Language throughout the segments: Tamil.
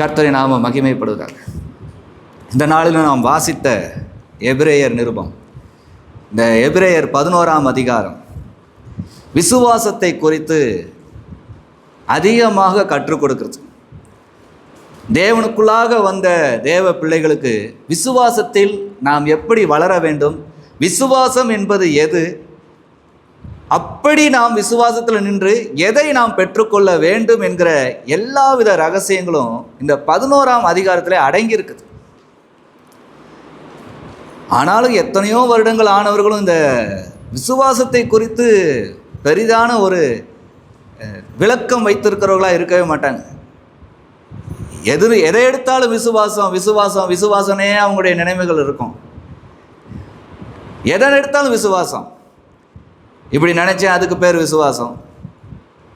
கர்த்தரை நாம மகிமைப்படுவதாக. இந்த நாளில் நாம் வாசித்த எபிரேயர் நிருபம். இந்த எபிரேயர் பதினோராம் அதிகாரம். விசுவாசத்தை குறித்து அதிகமாக கற்றுக் கொடுக்கிறது. தேவனுக்குள்ளாக வந்த தேவ பிள்ளைகளுக்கு விசுவாசத்தில் நாம் எப்படி வளர வேண்டும்? விசுவாசம் என்பது எது? அப்படி நாம் விசுவாசத்தில் நின்று எதை நாம் பெற்றுக்கொள்ள வேண்டும் என்கிற எல்லாவித ரகசியங்களும் இந்த பதினோராம் அதிகாரத்தில் அடங்கியிருக்குது. ஆனாலும் எத்தனையோ வருடங்கள் ஆனவர்களும் இந்த விசுவாசத்தை குறித்து பெரிதான ஒரு விளக்கம் வைத்திருக்கிறவர்களாக இருக்கவே மாட்டாங்க. எது எதை எடுத்தாலும் விசுவாசம் விசுவாசம் விசுவாசனே அவங்களுடைய நினைவுகள் இருக்கும். எதை எடுத்தாலும் விசுவாசம். இப்படி நினச்சேன் அதுக்கு பேர் விசுவாசம்.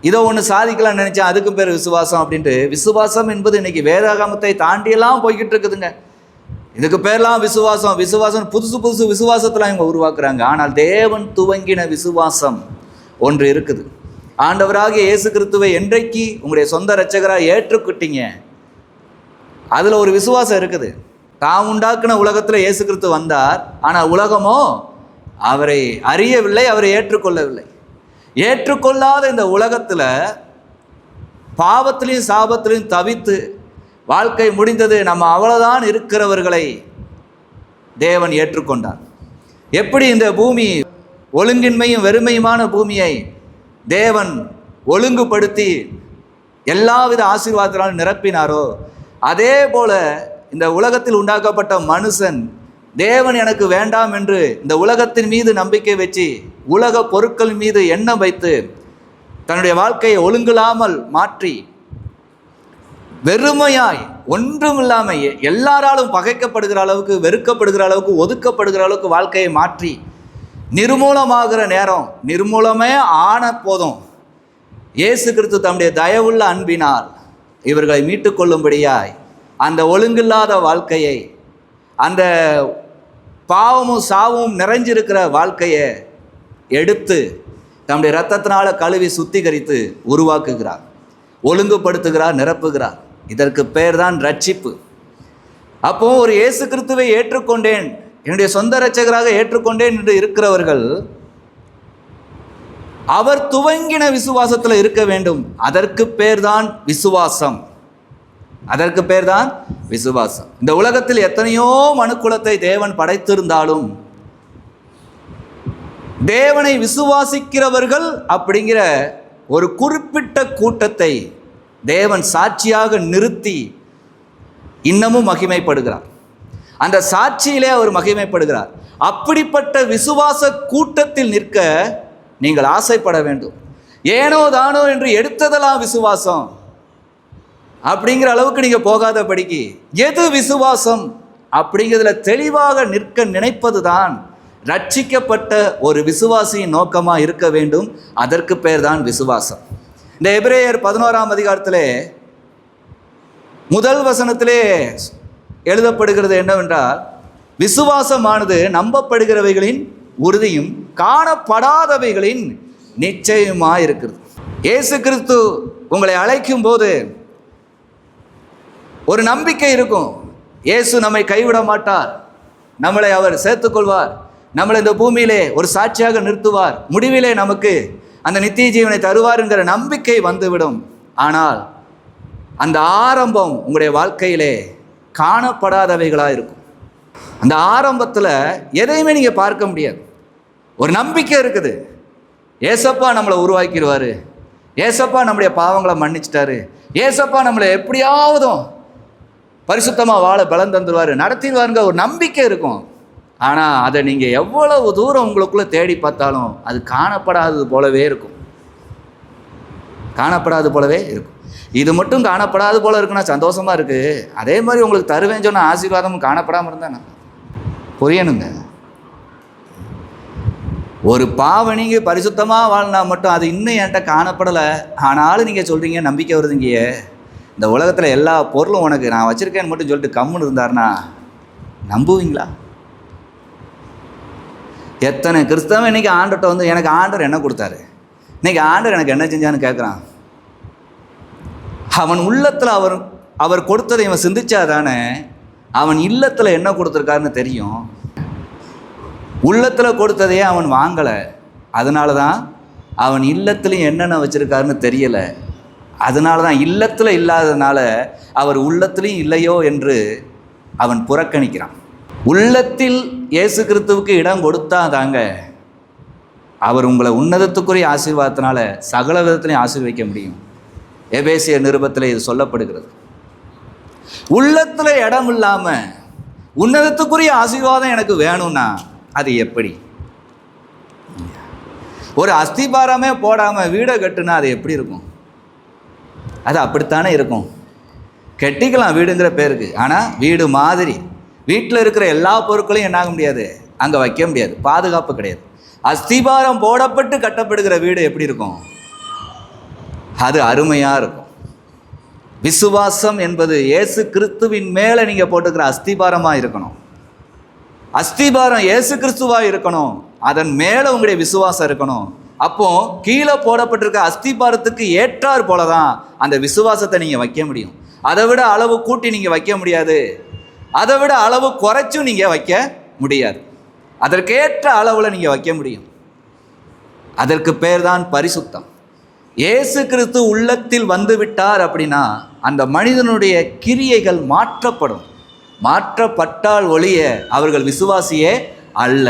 இதோ ஒன்று சாதிக்கலாம் நினச்சேன் அதுக்கு பேர் விசுவாசம் அப்படின்ட்டு விசுவாசம் என்பது இன்னைக்கு வேதாகமத்தை தாண்டியெல்லாம் போய்கிட்டு இருக்குதுங்க. இதுக்கு பேர்லாம் விசுவாசம். விசுவாசம் புதுசு புதுசு விசுவாசத்தில் இவங்க உருவாக்குறாங்க. ஆனால் தேவன் துவங்கின விசுவாசம் ஒன்று இருக்குது. ஆண்டவராகிய இயேசு கிறிஸ்துவை என்றைக்கு உங்களுடைய சொந்த ரச்சகராக ஏற்றுக்கிட்டீங்க? அதில் ஒரு விசுவாசம் இருக்குது. தாம் உண்டாக்குன உலகத்தில் இயேசு கிறிஸ்து வந்தார். ஆனால் உலகமோ அவரை அறியவில்லை அவரை ஏற்றுக்கொள்ளவில்லை. ஏற்றுக்கொள்ளாத இந்த உலகத்தில் பாவத்திலையும் சாபத்திலையும் தவித்து வாழ்க்கை முடிந்தது நம்ம அவ்வளோதான் இருக்கிறவர்களை தேவன் ஏற்றுக்கொண்டார். எப்படி இந்த பூமி ஒழுங்கின்மையும் வெறுமையுமான பூமியை தேவன் ஒழுங்குபடுத்தி எல்லாவித ஆசீர்வாதத்தினாலும் நிரப்பினாரோ அதே போல இந்த உலகத்தில் உண்டாக்கப்பட்ட மனுஷன் தேவன் எனக்கு வேண்டாம் என்று இந்த உலகத்தின் மீது நம்பிக்கை வச்சு உலக பொருட்கள் மீது எண்ணம் வைத்து தன்னுடைய வாழ்க்கையை ஒழுங்கில்லாமல் மாற்றி வெறுமையாய் ஒன்றும் இல்லாமல் எல்லாராலும் பகைக்கப்படுகிற அளவுக்கு வெறுக்கப்படுகிற அளவுக்கு ஒதுக்கப்படுகிற அளவுக்கு வாழ்க்கையை மாற்றி நிர்மூலமாகிற நேரம் நிர்மூலமே ஆன போதும். இயேசு கிறிஸ்து தம்முடைய தயவுள்ள அன்பினால் இவர்களை மீட்டுக்கொள்ளும்படியாய் அந்த ஒழுங்கில்லாத வாழ்க்கையை அந்த பாவமும் சாவும் நிறைஞ்சிருக்கிற வாழ்க்கையை எடுத்து தம்முடைய ரத்தத்தினால் கழுவி சுத்திகரித்து உருவாக்குகிறார். ஒழுங்குபடுத்துகிறார் நிரப்புகிறார். இதற்கு பேர் தான் ரட்சிப்பு அப்போ ஒரு இயேசு கிறிஸ்துவை ஏற்றுக்கொண்டேன். என்னுடைய சொந்த ரட்சகராக ஏற்றுக்கொண்டேன் என்று இருக்கிறவர்கள் அவர் துவங்கின விசுவாசத்தில் இருக்க வேண்டும். அதற்கு பேர்தான் விசுவாசம். அதற்கு பேர் தான் விசுவாசம். இந்த உலகத்தில் எத்தனையோ மனுக்குலத்தை தேவன் படைத்திருந்தாலும் தேவனை விசுவாசிக்கிறவர்கள் அப்படிங்கிற ஒரு குறிப்பிட்ட கூட்டத்தை தேவன் சாட்சியாக நிறுத்தி இன்னமும் மகிமைப்படுகிறார். அந்த சாட்சியிலே அவர் மகிமைப்படுகிறார். அப்படிப்பட்ட விசுவாச கூட்டத்தில் நிற்க நீங்கள் ஆசைப்பட வேண்டும். ஏனோ தானோ என்று எடுத்ததெல்லாம் விசுவாசம். அப்படிங்கிற அளவுக்கு நீங்கள் போகாதபடிக்கு எது விசுவாசம்? அப்படிங்கிறதுல தெளிவாக நிற்க நினைப்பது தான் ரட்சிக்கப்பட்ட ஒரு விசுவாசியின் நோக்கமாக இருக்க வேண்டும். அதற்கு பேர் தான் விசுவாசம். இந்த எபிரேயர் பதினோராம் அதிகாரத்திலே முதல் வசனத்திலே எழுதப்படுகிறது என்னவென்றால் விசுவாசமானது நம்பப்படுகிறவைகளின் உறுதியும் காணப்படாதவைகளின் நிச்சயமாக இருக்கிறது இயேசு கிறிஸ்து உங்களை அழைக்கும் போது ஒரு நம்பிக்கை இருக்கும். இயேசு நம்மை கைவிட மாட்டார். நம்மளை அவர் சேர்த்துக்கொள்வார். நம்மளை இந்த பூமியிலே ஒரு சாட்சியாக நிறுத்துவார். முடிவிலே நமக்கு அந்த நித்திய ஜீவனை தருவாருங்கிற நம்பிக்கை வந்துவிடும். ஆனால் அந்த ஆரம்பம் உங்களுடைய வாழ்க்கையிலே காணப்படாதவைகளாக இருக்கும். அந்த ஆரம்பத்தில் எதையுமே நீங்கள் பார்க்க முடியாது. ஒரு நம்பிக்கை இருக்குது. ஏசப்பா நம்மளை உருவாக்கிடுவார். ஏசப்பா நம்முடைய பாவங்களை மன்னிச்சிட்டாரு. ஏசப்பா நம்மளை எப்படியாவதும் பரிசுத்தமாக வாழ பலம் தந்துடுவார் நடத்திடுவாருங்க ஒரு நம்பிக்கை இருக்கும். ஆனால் அதை நீங்கள் எவ்வளவு தூரம் உங்களுக்குள்ளே தேடி பார்த்தாலும் அது காணப்படாதது போலவே இருக்கும். காணப்படாது போலவே இருக்கும். இது மட்டும் காணப்படாது போல இருக்குன்னா சந்தோஷமாக இருக்குது அதே மாதிரி உங்களுக்கு தருவேன்னு சொன்ன ஆசீர்வாதமும் காணப்படாமல் இருந்தா புரியணுங்க. ஒரு பாவனிங்க பரிசுத்தமாக வாழ்னா மட்டும் அது இன்னும் என்கிட்ட காணப்படலை. ஆனாலும் நீங்கள் சொல்கிறீங்க நம்பிக்கை வருதுங்கயே இந்த உலகத்தில் எல்லா பொருளும் உனக்கு நான் வச்சுருக்கேன்னு மட்டும் சொல்லிட்டு கம்முன்னு இருந்தாருன்னா நம்புவீங்களா? எத்தனை கிறிஸ்தவன் இன்றைக்கி ஆண்டர்கிட்ட வந்து எனக்கு ஆண்டவர் என்ன கொடுத்தாரு? இன்றைக்கி ஆண்டவர் எனக்கு என்ன செஞ்சான்னு கேட்குறான் அவன் உள்ளத்தில் அவர் அவர் கொடுத்ததை இவன் சிந்திச்சாதானே அவன் இல்லத்தில் என்ன கொடுத்துருக்காருன்னு தெரியும். உள்ளத்தில் கொடுத்ததையே அவன் வாங்கலை. அதனால தான் அவன் இல்லத்துலையும் என்னென்ன வச்சுருக்காருன்னு தெரியலை. அதனால தான் இல்லத்தில் இல்லாததுனால அவர் உள்ளத்திலையும் இல்லையோ என்று அவன் புறக்கணிக்கிறான். உள்ளத்தில் இயேசு கிறிஸ்துவுக்கு இடம் கொடுத்தா தாங்க அவர் உங்களை உன்னதத்துக்குரிய ஆசீர்வாதத்தினால சகல விதத்திலையும் ஆசீர்வதிக்க முடியும். எபேசிய நிருபத்தில் இது சொல்லப்படுகிறது. உள்ளத்தில் இடம் இல்லாமல் உன்னதத்துக்குரிய ஆசீர்வாதம் எனக்கு வேணும்னா அது எப்படி? ஒரு அஸ்திபாரமே போடாமல் வீடை கட்டுனா அது எப்படி இருக்கும்? அது அப்படித்தானே இருக்கும்? கட்டிக்கலாம் வீடுங்கிற பேருக்கு. ஆனால் வீடு மாதிரி. வீட்டில் இருக்கிற எல்லா பொருட்களையும் என்னாக முடியாது? அங்கே வைக்க முடியாது. பாதுகாப்பு கிடையாது. அஸ்திபாரம் போடப்பட்டு கட்டப்படுகிற வீடு எப்படி இருக்கும்? அது அருமையாக இருக்கும். விசுவாசம் என்பது இயேசு கிறிஸ்துவின் மேலே நீங்கள் போட்டுக்கிற அஸ்திபாரமாக இருக்கணும். அஸ்திபாரம் இயேசு கிறிஸ்துவாக இருக்கணும். அதன் மேலே உங்களுடைய விசுவாசம் இருக்கணும். அப்போ கீழே போடப்பட்டிருக்க அஸ்திபாரத்துக்கு ஏற்றார் போல தான் அந்த விசுவாசத்தை நீங்கள் வைக்க முடியும். அதை விட அளவு கூட்டி நீங்கள் வைக்க முடியாது. அதை விட அளவு குறைச்சும் நீங்கள் வைக்க முடியாது. அதற்கேற்ற அளவில் நீங்கள் வைக்க முடியும். அதற்கு பேர் தான் பரிசுத்தம். இயேசு கிறிஸ்து உள்ளத்தில் வந்து விட்டார் அப்படின்னா அந்த மனிதனுடைய கிரியைகள் மாற்றப்படும். மாற்றப்பட்டால் ஒழிய அவர்கள் விசுவாசியே அல்ல.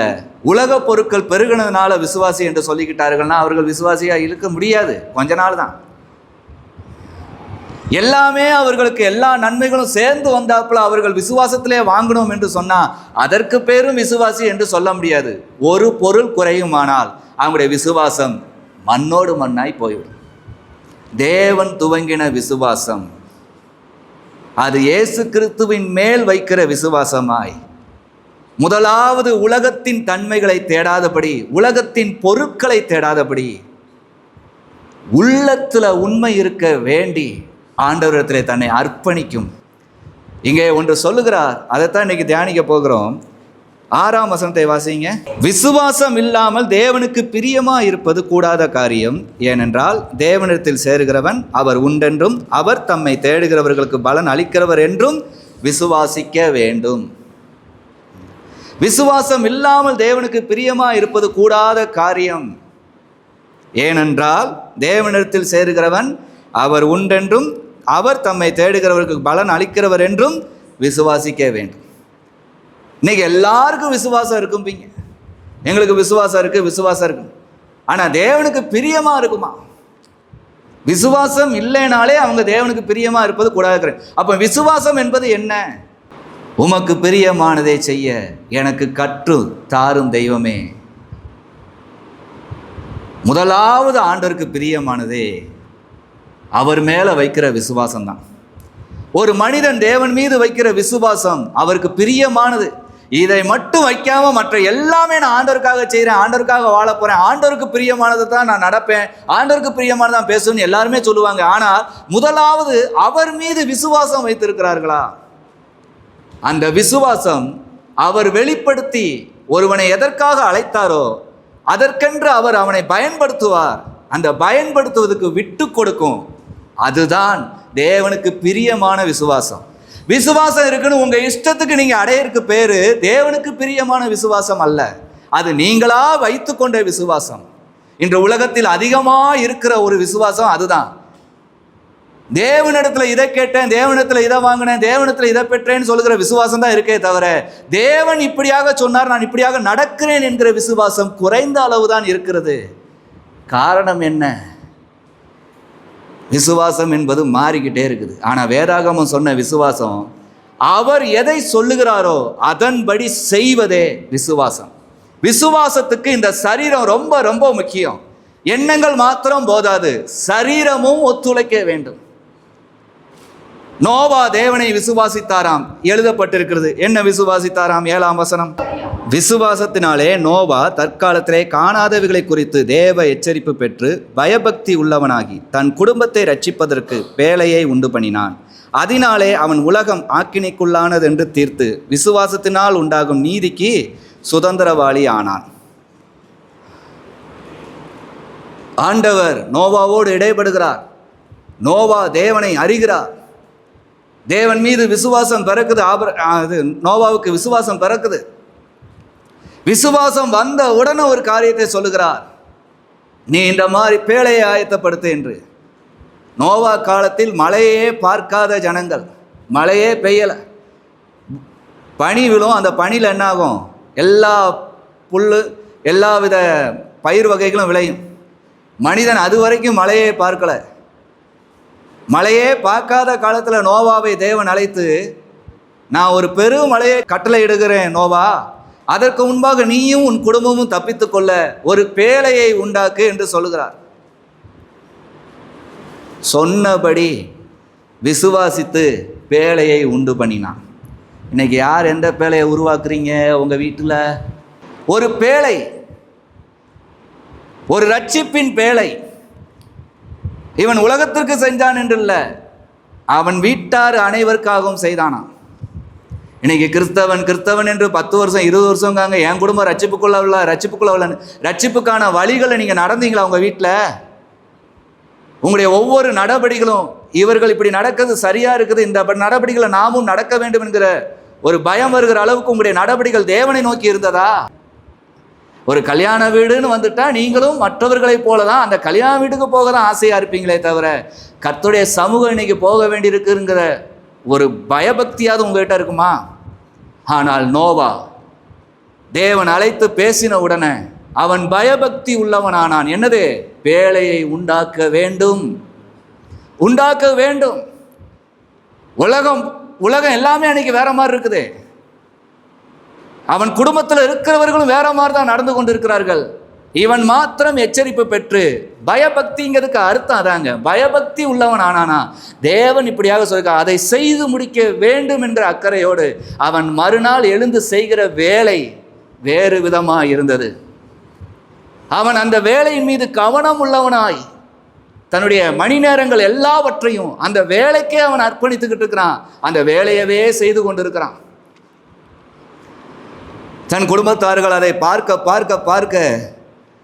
உலக பொருட்கள் பெருகினதுனால விசுவாசி என்று சொல்லிக்கிட்டார்கள்னா அவர்கள் விசுவாசியாக இருக்க முடியாது. கொஞ்ச நாள் தான். எல்லாமே அவர்களுக்கு எல்லா நன்மைகளும் சேர்ந்து வந்தாப்புல அவர்கள் விசுவாசத்திலே வாங்கணும் என்று சொன்னால் அதற்கு பேரும் விசுவாசி என்று சொல்ல முடியாது. ஒரு பொருள் குறையுமானால் அவங்களுடைய விசுவாசம் மண்ணோடு மண்ணாய் போய்விடும். தேவன் துவங்கின விசுவாசம். அது இயேசு கிறிஸ்துவின் மேல் வைக்கிற விசுவாசமாய். முதலாவது உலகத்தின் தன்மைகளை தேடாதபடி உலகத்தின் பொருட்களை தேடாதபடி உள்ளத்தில் உண்மை இருக்க வேண்டி ஆண்டவரத்தில் தன்னை அர்ப்பணிக்கும். இங்கே ஒன்று சொல்லுகிறார் அதைத்தான் இன்னைக்கு தியானிக்க போகிறோம். ஆறாம் வசனத்தை வாசிங்க. விசுவாசம் இல்லாமல் தேவனுக்கு பிரியமா இருப்பது கூடாத காரியம் ஏனென்றால் தேவனிடத்தில் சேருகிறவன் அவர் உண்டென்றும் அவர் தம்மை தேடுகிறவர்களுக்கு பலன் அளிக்கிறவர் என்றும் விசுவாசிக்க வேண்டும். விசுவாசம் இல்லாமல் தேவனுக்கு பிரியமா இருப்பது கூடாத காரியம். ஏனென்றால் தேவனிடத்தில் சேருகிறவன் அவர் உண்டென்றும் அவர் தம்மை தேடுகிறவருக்கு பலன் அளிக்கிறவர் என்றும் விசுவாசிக்க வேண்டும். இன்னைக்கு எல்லாருக்கும் விசுவாசம் இருக்கும்பீங்க. எங்களுக்கு விசுவாசம் இருக்கு விசுவாசம் இருக்கு. ஆனால் தேவனுக்கு பிரியமா இருக்குமா? விசுவாசம் இல்லைனாலே அவங்க தேவனுக்கு பிரியமா இருப்பது கூடாது. அப்போ விசுவாசம் என்பது என்ன? உமக்கு பிரியமானதை செய்ய எனக்கு கற்று தாரும் தெய்வமே. முதலாவது ஆண்டவருக்கு பிரியமானதே அவர் மேலே வைக்கிற விசுவாசம் தான் ஒரு மனிதன் தேவன் மீது வைக்கிற விசுவாசம் அவருக்கு பிரியமானது. இதை மட்டும் வைக்காம மற்ற எல்லாமே நான் ஆண்டவருக்காக செய்கிறேன் ஆண்டவருக்காக வாழ போகிறேன் ஆண்டவருக்கு பிரியமானதை தான் நான் நடப்பேன் ஆண்டவருக்கு பிரியமானதான் பேசுன்னு எல்லாருமே சொல்லுவாங்க. ஆனால் முதலாவது அவர் மீது விசுவாசம் வைத்திருக்கிறார்களா? அந்த விசுவாசம் அவர் வெளிப்படுத்தி ஒருவனை எதற்காக அழைத்தாரோ அதற்கென்று அவர் அவனை பயன்படுத்துவார். அந்த பயன்படுத்துவதற்கு விட்டு கொடுக்கும். அதுதான் தேவனுக்கு பிரியமான விசுவாசம். விசுவாசம் இருக்குன்னு உங்கள் இஷ்டத்துக்கு நீங்கள் அடையறதுக்கு பேர் தேவனுக்கு பிரியமான விசுவாசம் அல்ல. அது நீங்களா வைத்துக்கொண்ட விசுவாசம். இன்று உலகத்தில் அதிகமாக இருக்கிற ஒரு விசுவாசம் அதுதான். தேவனிடத்தில் இதை கேட்டேன் தேவனிடத்தில் இதை வாங்கினேன் தேவனிடத்தில் இதை பெற்றேன்னு சொல்லுகிற விசுவாசம் தான் இருக்கே தவிர தேவன் இப்படியாக சொன்னார் நான் இப்படியாக நடக்கிறேன் என்கிற விசுவாசம் குறைந்த அளவு தான் இருக்கிறது. காரணம் என்ன? விசுவாசம் என்பது மாறிக்கிட்டே இருக்குது. ஆனால் வேதாகமம் சொன்ன விசுவாசம் அவர் எதை சொல்லுகிறாரோ அதன்படி செய்வதே விசுவாசம். விசுவாசத்துக்கு இந்த சரீரம் ரொம்ப ரொம்ப முக்கியம். எண்ணங்கள் மாத்திரம் போதாது. சரீரமும் ஒத்துழைக்க வேண்டும். நோவா தேவனை விசுவாசித்தாராம். எழுதப்பட்டிருக்கிறது. என்ன விசுவாசித்தாராம்? ஏழாம் வசனம். விசுவாசத்தினாலே நோவா தற்காலத்திலே காணாதவைகளை குறித்து தேவ எச்சரிப்பு பெற்று பயபக்தி உள்ளவனாகி தன் குடும்பத்தை ரட்சிப்பதற்கு வேலையை உண்டு பண்ணினான். அதனாலே அவன் உலகம் ஆக்கினைக்குள்ளானதென்று தீர்த்து விசுவாசத்தினால் உண்டாகும் நீதிக்கு சுதந்திரவாளி ஆனான். ஆண்டவர் நோவாவோடு இடைபடுகிறார். நோவா தேவனை அறிகிறார். தேவன் மீது விசுவாசம் பிறக்குது ஆபர அது நோவாவுக்கு விசுவாசம் பிறக்குது. விசுவாசம் வந்த உடனே ஒரு காரியத்தை சொல்லுகிறார். நீ இந்த மாதிரி பேழையை ஆயத்தப்படுத்து என்று. நோவா காலத்தில் மழையே பார்க்காத ஜனங்கள் மழையே பெய்யலை. பனி விழும் அந்த பனியில் என்ன ஆகும் எல்லா புல் எல்லா வித பயிர் வகைகளும் விளையும். மனிதன் அது வரைக்கும் மழையே பார்க்கலை. மழையே பார்க்காத காலத்தில் நோவாவை தேவன் அழைத்து நான் ஒரு பெரும் மலையை கட்டளை இடுகிறேன் நோவா. அதற்கு முன்பாக நீயும் உன் குடும்பமும் தப்பித்து கொள்ள ஒரு பேழையை உண்டாக்கு என்று சொல்லுகிறார். சொன்னபடி விசுவாசித்து பேழையை உண்டு பண்ணினான். இன்னைக்கு யார் எந்த பேழையை உருவாக்குறீங்க உங்கள் வீட்டில்? ஒரு பேழை. ஒரு ரட்சிப்பின் பேழை. இவன் உலகத்திற்கு செஞ்சான் என்றில்ல. அவன் வீட்டார் அனைவருக்காகவும் செய்தானா இன்னைக்கு கிறிஸ்தவன் கிறிஸ்தவன் என்று பத்து வருஷம் இருபது வருஷங்காங்க என் குடும்பம் ரட்சிப்புக்குள்ள உள்ள ரட்சிப்புக்குள்ள உள்ள ரட்சிப்புக்கான வழிகளை நீங்கள் நடந்தீங்களா உங்கள் வீட்டில் உங்களுடைய ஒவ்வொரு நடவடிக்கைகளும் இவர்கள் இப்படி நடக்கிறது சரியாக இருக்குது இந்த நடவடிக்கைகளை நாமும் நடக்க வேண்டும் என்கிற ஒரு பயம் வருகிற அளவுக்கு உங்களுடைய நடவடிக்கைகள் தேவனை நோக்கி இருந்ததா? ஒரு கல்யாண வீடுன்னு வந்துட்டா நீங்களும் மற்றவர்களைப் போல தான் அந்த கல்யாண வீட்டுக்கு போக தான் ஆசையாக இருப்பீங்களே தவிர கர்த்தருடைய சமூகம் இன்னைக்கு போக வேண்டியிருக்குங்கிற ஒரு பயபக்தியாவது உங்ககிட்ட இருக்குமா? ஆனால் நோவா தேவன் அழைத்து பேசின உடனே அவன் பயபக்தி உள்ளவனானான். என்னது? வேலையை உண்டாக்க வேண்டும். உண்டாக்க வேண்டும். உலகம் உலகம் எல்லாமே அன்னைக்கு வேற மாதிரி இருக்குது. அவன் குடும்பத்தில் இருக்கிறவர்களும் வேற மாதிரி தான் நடந்து கொண்டு இருக்கிறார்கள் இவன் மாத்திரம் எச்சரிப்பு பெற்று பயபக்திங்கிறதுக்கு அர்த்தம் அதாங்க. பயபக்தி உள்ளவன் ஆனானா? தேவன் இப்படியாக சொல்லிருக்க அதை செய்து முடிக்க வேண்டும் என்ற அக்கறையோடு அவன் மறுநாள் எழுந்து செய்கிற வேலை வேறு விதமாக இருந்தது. அவன் அந்த வேலையின் மீது கவனம் உள்ளவனாய் தன்னுடைய மணி நேரங்கள் எல்லாவற்றையும் அந்த வேலைக்கே அவன் அர்ப்பணித்துக்கிட்டு இருக்கிறான். அந்த வேலையவே செய்து கொண்டிருக்கிறான். தன் குடும்பத்தார்கள் அதை பார்க்க பார்க்க பார்க்க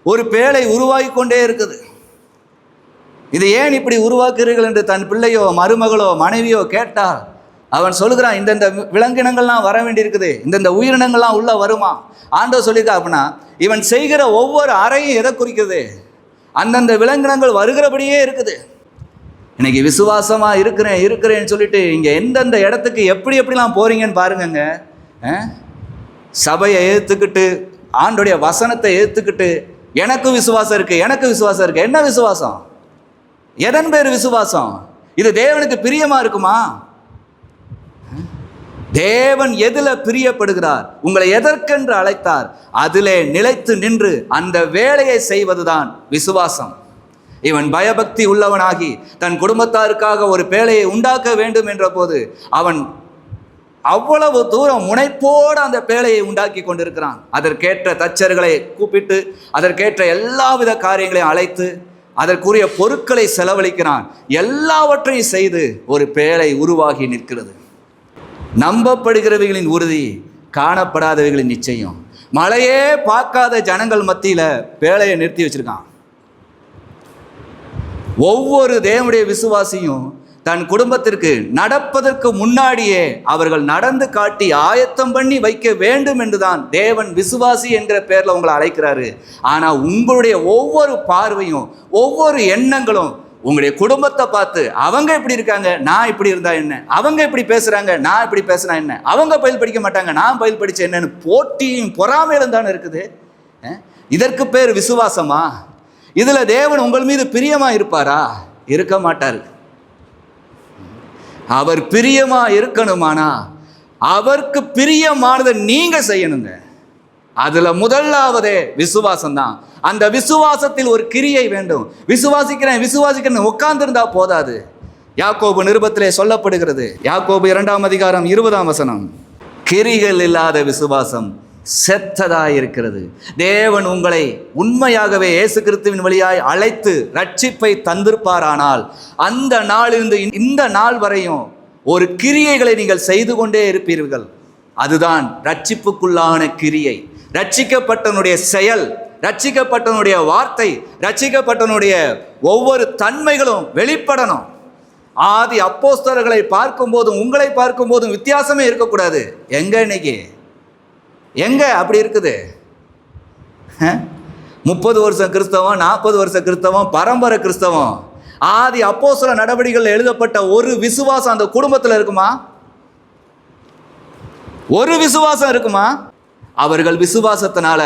ஒரு பேழை உருவாகி கொண்டே இருக்குது. இது ஏன் இப்படி உருவாக்குறீர்கள் என்று தன் பிள்ளையோ மருமகளோ மனைவியோ கேட்டால் அவன் சொல்லுகிறான் இந்தந்த விலங்கினங்கள்லாம் வர வேண்டியிருக்குது இந்தந்த உயிரினங்கள்லாம் உள்ள வருமா? ஆண்டோ சொல்லியிருக்கா அப்படின்னா இவன் செய்கிற ஒவ்வொரு அறையும் எதை குறிக்குது? அந்தந்த விலங்கினங்கள் வருகிறபடியே இருக்குது. இன்னைக்கு விசுவாசமாக இருக்கிறேன் இருக்கிறேன்னு சொல்லிட்டு இங்கே எந்தெந்த இடத்துக்கு எப்படி எப்படிலாம் போகிறீங்கன்னு பாருங்கங்க. சபையை ஏற்றுக்கிட்டு ஆண்டுடைய வசனத்தை ஏற்றுக்கிட்டு எனக்கு விசுவாசம் இருக்குது எனக்கு விசுவாசம் இருக்குது என்ன விசுவாசம்? எதன் பேர் விசுவாசம்? இது தேவனுக்கு பிரியமாக இருக்குமா? தேவன் எதில் பிரியப்படுகிறார்? உங்களை எதற்கென்று அழைத்தார்? அதிலே நிலைத்து நின்று அந்த வேலையை செய்வதுதான் விசுவாசம். இவன் பயபக்தி உள்ளவனாகி தன் குடும்பத்தாருக்காக ஒரு பேழையை உண்டாக்க வேண்டும் என்ற போது அவன் அவ்வளவு தூரம் முனைப்போடு அந்த பேழையை உண்டாக்கி கொண்டிருக்கிறான். அதற்கேற்ற தச்சர்களை கூப்பிட்டு அதற்கேற்ற எல்லாவித காரியங்களையும் அழைத்து அதற்குரிய பொருட்களை செலவழிக்கிறான். எல்லாவற்றையும் செய்து ஒரு பேழை உருவாகி நிற்கிறது. நம்பப்படுகிறவைகளின் உறுதி காணப்படாதவைகளின் நிச்சயம். மழையே பார்க்காத ஜனங்கள் மத்தியில் பேழையை நிறுத்தி வச்சிருக்கான். ஒவ்வொரு தேவனுடைய விசுவாசியும் தன் குடும்பத்திற்கு நடப்பதற்கு முன்னாடியே அவர்கள் நடந்து காட்டி ஆயத்தம் பண்ணி வைக்க வேண்டும் என்றுதான் தேவன் விசுவாசி என்கிற பேரில் உங்களை அழைக்கிறாரு. ஆனால் உங்களுடைய ஒவ்வொரு பார்வையும் ஒவ்வொரு எண்ணங்களும் உங்களுடைய குடும்பத்தை பார்த்து அவங்க இப்படி இருக்காங்க நான் இப்படி இருந்தா என்ன? அவங்க இப்படி பேசுறாங்க நான் இப்படி பேசுனா என்ன? அவங்க பயில் படிக்க மாட்டாங்க நான் பயில் படிச்ச என்னன்னு போட்டியும் பொறாமையிலும் தானே இருக்குது. இதற்கு பேர் விசுவாசமா? இதுல தேவன் உங்கள் மீது பிரியமா இருப்பாரா? இருக்க மாட்டார். அவர் பிரியமா இருக்கணுமானா? அவருக்கு பிரியமானதை நீங்க செய்யணுங்க. அதுல முதலாவதே விசுவாசம் தான் அந்த விசுவாசத்தில் ஒரு கிரியை வேண்டும். விசுவாசிக்கிறேன் விசுவாசிக்கிறேன் உட்கார்ந்திருந்தா போதாது. யாக்கோபு நிருபத்திலே சொல்லப்படுகிறது. யாக்கோபு இரண்டாம் அதிகாரம் இருபதாம் வசனம். கிரிகள் இல்லாத விசுவாசம். செத்ததாய் இருக்கிறது தேவன் உங்களை உண்மையாகவே இயேசு கிறிஸ்துவின் வழியாய் அழைத்து ரட்சிப்பை தந்திருப்பாரானால் அந்த நாளிலிருந்து இந்த நாள் வரையும் ஒரு கிரியைகளை நீங்கள் செய்து கொண்டே இருப்பீர்கள். அதுதான் ரட்சிப்புக்குள்ளான கிரியை. ரட்சிக்கப்பட்டவனுடைய செயல் ரட்சிக்கப்பட்டவனுடைய வார்த்தை ரட்சிக்கப்பட்டவனுடைய ஒவ்வொரு தன்மைகளும் வெளிப்படணும். ஆதி அப்போஸ்தலர்களை பார்க்கும்போதும் உங்களை பார்க்கும்போதும் வித்தியாசமே இருக்கக்கூடாது. எங்க இன்னைக்கு? எங்கே அப்படி இருக்குது? முப்பது வருஷம் கிறிஸ்தவம் நாற்பது வருஷம் கிறிஸ்தவம் பரம்பரை கிறிஸ்தவம். ஆதி அப்போஸ்தல நடவடிக்கைகள் எழுதப்பட்ட ஒரு விசுவாசம் அந்த குடும்பத்தில் இருக்குமா? ஒரு விசுவாசம் இருக்குமா? அவர்கள் விசுவாசத்தினால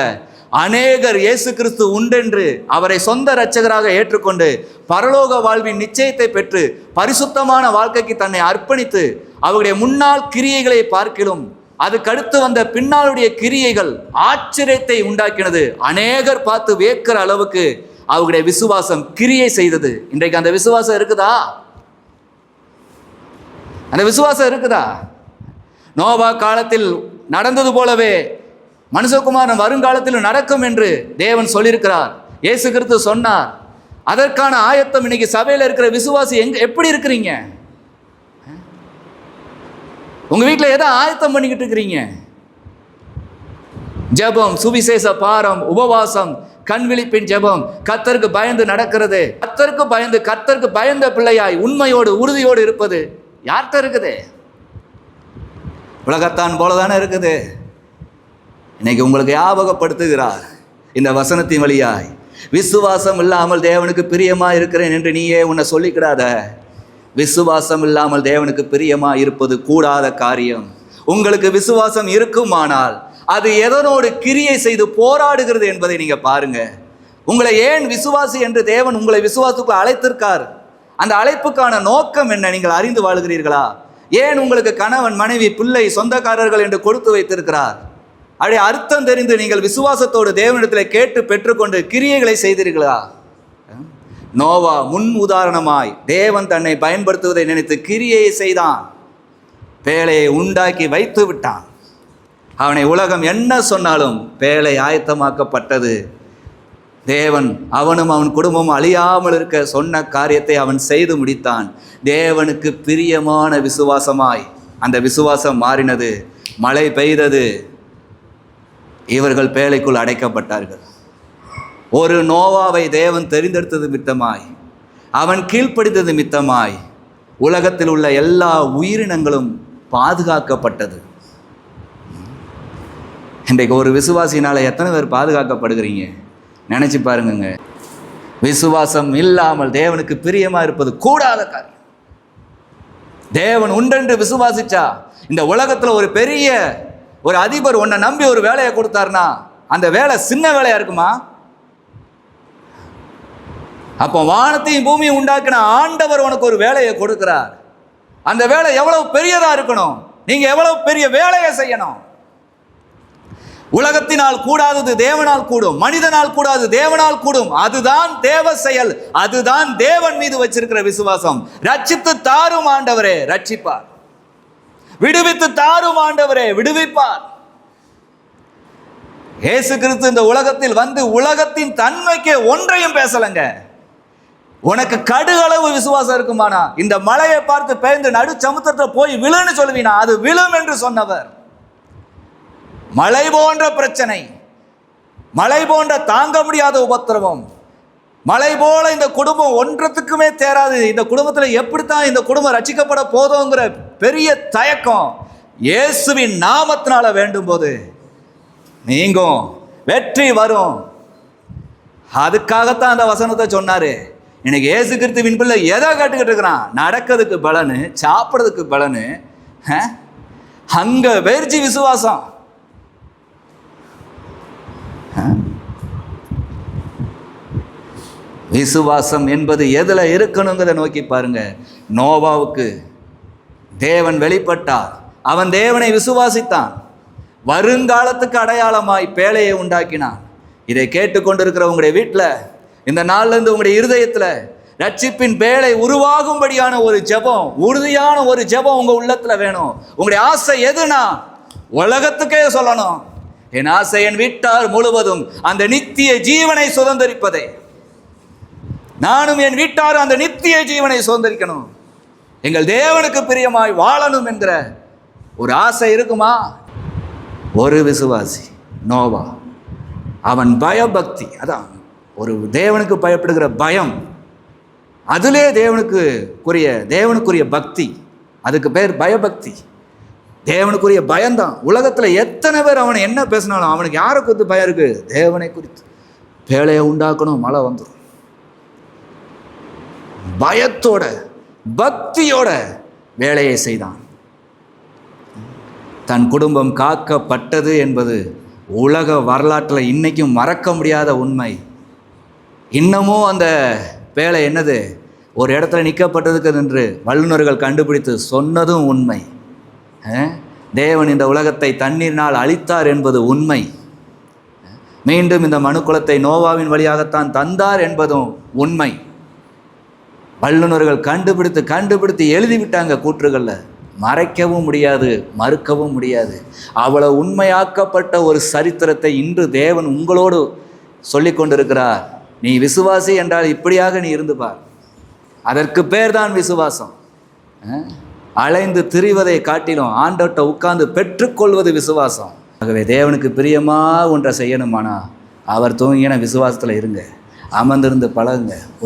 அநேகர் இயேசு கிறிஸ்து உண்டென்று அவரை சொந்த இரட்சகராக ஏற்றுக்கொண்டு பரலோக வாழ்வின் நிச்சயத்தை பெற்று பரிசுத்தமான வாழ்க்கைக்கு தன்னை அர்ப்பணித்து அவருடைய முன்னாள் கிரியைகளை பார்க்கிலும் அதுக்கடுத்து வந்த பின்னாளுடைய கிரியைகள் ஆச்சரியத்தை உண்டாக்கினது. அநேகர் பார்த்து வியக்கிற அளவுக்கு அவருடைய விசுவாசம் கிரியை செய்தது. இன்றைக்கு அந்த விசுவாசம் இருக்குதா? அந்த விசுவாசம் இருக்குதா? நோவா காலத்தில் நடந்தது போலவே மனுஷகுமாரன் வருங்காலத்தில் நடக்கும் என்று தேவன் சொல்லியிருக்கிறார். இயேசு கிறிஸ்து சொன்னார். அதற்கான ஆயத்தம் இன்னைக்கு சபையில் இருக்கிற விசுவாசி எங்க எப்படி இருக்கிறீங்க? உங்கள் வீட்டில் எதை ஆயத்தம் பண்ணிக்கிட்டு இருக்கிறீங்க? ஜெபம் சுவிசேஷ பாரம் உபவாசம் கண் விழிப்பின் ஜெபம். கத்தருக்கு பயந்து நடக்கிறது. கத்தருக்கு பயந்து கத்தருக்கு பயந்த பிள்ளையாய் உண்மையோடு உறுதியோடு இருப்பது யார்கிட்ட இருக்குது? உலகத்தான் போல தானே இருக்குது. இன்னைக்கு உங்களுக்கு ஞாபகப்படுத்துகிறார் இந்த வசனத்தின் வழியாய். விசுவாசம் இல்லாமல் தேவனுக்கு பிரியமா இருக்கிறேன் என்று நீயே உன்னை சொல்லிக்கிடாத. விசுவாசம் இல்லாமல் தேவனுக்கு பிரியமாக இருப்பது கூடாத காரியம். உங்களுக்கு விசுவாசம் இருக்குமானால் அது எதனோடு கிரியை செய்து போராடுகிறது என்பதை நீங்கள் பாருங்க. உங்களை ஏன் விசுவாசி என்று தேவன் உங்களை விசுவாசத்துக்கு அழைத்திருக்கார்? அந்த அழைப்புக்கான நோக்கம் என்ன? நீங்கள் அறிந்து வாழுகிறீர்களா? ஏன் உங்களுக்கு கணவன் மனைவி பிள்ளை சொந்தக்காரர்கள் என்று கொடுத்து வைத்திருக்கிறார்? அப்படி அர்த்தம் தெரிந்து நீங்கள் விசுவாசத்தோடு தேவனிடத்தில் கேட்டு பெற்றுக்கொண்டு கிரியைகளை செய்தீர்களா? நோவா முன் உதாரணமாய் தேவன் தன்னை பயன்படுத்துவதை நினைத்து கிரியையை செய்தான். பேழையை உண்டாக்கி வைத்து விட்டான். அவனை உலகம் என்ன சொன்னாலும் பேழை ஆயத்தமாக்கப்பட்டது. தேவன் அவனும் அவன் குடும்பமும் அழியாமல் இருக்க சொன்ன காரியத்தை அவன் செய்து முடித்தான். தேவனுக்கு பிரியமான விசுவாசமாய் அந்த விசுவாசம் மாறினது. மழை பெய்தது. இவர்கள் பேழைக்குள் அடைக்கப்பட்டார்கள். ஒரு நோவாவை தேவன் தெரிந்தெடுத்தது மித்தமாய் அவன் கீழ்ப்படித்தது மித்தமாய் உலகத்தில் உள்ள எல்லா உயிரினங்களும் பாதுகாக்கப்பட்டது. இன்றைக்கு ஒரு விசுவாசினால் எத்தனை பேர் பாதுகாக்கப்படுகிறீங்க? நினச்சி பாருங்கங்க. விசுவாசம் இல்லாமல் தேவனுக்கு பிரியமாக இருப்பது கூடாத காரியம். தேவன் உண்டென்று விசுவாசிச்சா இந்த உலகத்தில் ஒரு பெரிய ஒரு அதிபர் உன்னை நம்பி ஒரு வேலையை கொடுத்தாருன்னா அந்த வேலை சின்ன வேலையாக இருக்குமா? அப்போ வானத்தையும் பூமியும் உண்டாக்கின ஆண்டவர் உனக்கு ஒரு வேலையை கொடுக்கிறார். அந்த வேலை எவ்வளவு பெரியதாக இருக்கணும்? நீங்கள் எவ்வளவு பெரிய வேலையை செய்யணும்? உலகத்தினால் கூடாதது தேவனால் கூடும் மனிதனால் கூடாது தேவனால் கூடும். அதுதான் தேவ செயல் அதுதான் தேவன் மீது வச்சிருக்கிற விசுவாசம். ரட்சித்து தாரும் ஆண்டவரே ரட்சிப்பார். விடுவித்து தாரும் ஆண்டவரே விடுவிப்பார். இயேசு கிறிஸ்து இந்த உலகத்தில் வந்து உலகத்தின் தன்மைக்கு ஒன்றையும் பேசலங்க. உனக்கு கடுகளவு விசுவாசம் இருக்குமானா? இந்த மலையை பார்த்து பெயர்ந்து நடு சமுத்திரத்தில் போய் விழுன்னு சொல்லுவீனா? அது விழும் என்று சொன்னவர். மலை போன்ற பிரச்சனை மலை போன்ற தாங்க முடியாத உபத்திரவம் மலை போல இந்த குடும்பம் ஒன்றத்துக்குமே தேராது. இந்த குடும்பத்தில் எப்படித்தான் இந்த குடும்பம் ரசிக்கப்பட போதோங்கிற பெரிய தயக்கம் இயேசுவின் நாமத்தினால வேண்டும் போது நீங்கும் வெற்றி வரும். அதுக்காகத்தான் அந்த வசனத்தை சொன்னாரு. இன்னைக்கு ஏசு கிறிஸ்துவின் பிள்ளை ஏதோ கேட்டுக்கிட்டு இருக்கிறான்? நடக்கிறதுக்கு பலனு சாப்பிட்றதுக்கு பலனு ஆ? அங்க வெறிச்சி விசுவாசம். விசுவாசம் என்பது எதில் இருக்கணுங்கிறத நோக்கி பாருங்க. நோவாவுக்கு தேவன் வெளிப்பட்டார். அவன் தேவனை விசுவாசித்தான். வருங்காலத்துக்கு அடையாளமாய் பேழையை உண்டாக்கினான். இதை கேட்டுக்கொண்டிருக்கிற உங்களுடைய வீட்டில் இந்த நாள்லேருந்து உங்களுடைய இருதயத்தில் ரட்சிப்பின் வேலை உருவாகும்படியான ஒரு ஜெபம் உறுதியான ஒரு ஜெபம் உங்கள் உள்ளத்தில் வேணும். உங்களுடைய ஆசை எதுனா உலகத்துக்கே சொல்லணும். என் ஆசை என் வீட்டார் முழுவதும் அந்த நித்திய ஜீவனை சுதந்திரிப்பதே. நானும் என் வீட்டாரும் அந்த நித்திய ஜீவனை சுதந்திரிக்கணும். எங்கள் தேவனுக்கு பிரியமாய் வாழணும் என்கிற ஒரு ஆசை இருக்குமா? ஒரு விசுவாசி நோவா. அவன் பயபக்தி அதான். ஒரு தேவனுக்கு பயப்படுகிற பயம் அதிலே தேவனுக்குரிய தேவனுக்குரிய பக்தி அதுக்கு பேர் பயபக்தி. தேவனுக்குரிய பயம்தான். உலகத்தில் எத்தனை பேர் அவனை என்ன பேசினாலும் அவனுக்கு யாரை குறித்து பயம் இருக்குது தேவனை குறித்து. பேழையை உண்டாக்கணும் மழை வந்துடும் பயத்தோட பக்தியோட வேலையை செய்தான். தன் குடும்பம் காக்கப்பட்டது என்பது உலக வரலாற்றில் இன்றைக்கும் மறக்க முடியாத உண்மை. இன்னமும் அந்த வேலை என்னது? ஒரு இடத்துல நிற்கப்பட்டதுக்கு என்று வல்லுநர்கள் கண்டுபிடித்து சொன்னதும் உண்மை. தேவன் இந்த உலகத்தை தண்ணீரினால் அழித்தார் என்பது உண்மை. மீண்டும் இந்த மனுக்குலத்தை நோவாவின் வழியாகத்தான் தந்தார் என்பதும் உண்மை. வல்லுநர்கள் கண்டுபிடித்து கண்டுபிடித்து எழுதிவிட்டாங்க கூற்றுகளில். மறைக்கவும் முடியாது மறுக்கவும் முடியாது. அவ்வளவு உண்மையாக்கப்பட்ட ஒரு சரித்திரத்தை இன்று தேவன் உங்களோடு சொல்லி கொண்டிருக்கிறார். நீ விசுவாசி என்றால் இப்படியாக நீ இருந்து பார். அதற்கு பேர் தான் விசுவாசம் அலைந்து திரிவதை காட்டிலும் ஆண்டவட்ட உட்கார்ந்து பெற்றுக்கொள்வது விசுவாசம். ஆகவே தேவனுக்கு பிரியமாக ஒன்றை செய்யணுமானா அவர் தூங்கின விசுவாசத்தில் இருங்க. அமர்ந்திருந்து பழகுங்க. ஒரு